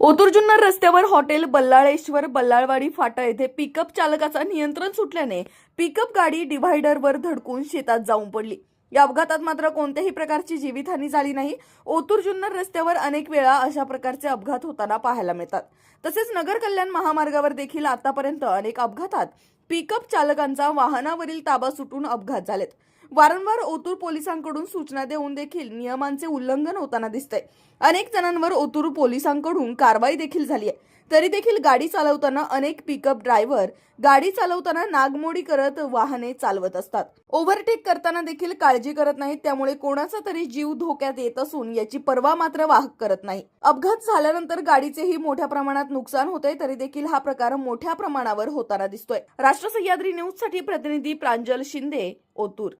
ओतूर जुन्नर रस्त्यावर हॉटेल बल्लाळेश्वर बल्लाळवाडी फाटा येथे पिकअप चालकाचा नियंत्रण सुटल्याने पिकअप गाडी डिव्हायडरवर धडकून शेतात जाऊन पडली. या अपघातात मात्र कोणत्याही प्रकारची जीवितहानी झाली नाही. ओतूर जुन्नर रस्त्यावर अनेक वेळा अशा प्रकारचे अपघात होताना पाहायला मिळतात. तसेच नगर कल्याण महामार्गावर देखील आतापर्यंत अनेक अपघातात पिकअप चालकांचा वाहनावरील ताबा सुटून अपघात झालेत. वारंवार ओतूर पोलिसांकडून सूचना देऊन देखील नियमांचे उल्लंघन होताना दिसतंय. अनेक जणांवर ओतूर पोलिसांकडून कारवाई देखील झाली आहे. तरी देखील गाडी चालवताना अनेक पिकअप ड्रायव्हर गाडी चालवताना नागमोडी करत वाहने चालवत असतात. ओव्हरटेक करताना देखील काळजी करत नाहीत त्यामुळे कोणाचा तरी जीव धोक्यात येत असून याची पर्वा मात्र वाहक करत नाही. अपघात झाल्यानंतर गाडीचेही मोठ्या प्रमाणात नुकसान होते तरी देखील हा प्रकार मोठ्या प्रमाणावर होताना दिसतोय. राष्ट्र सह्याद्री न्यूजसाठी प्रतिनिधी प्रांजल शिंदे ओतूर.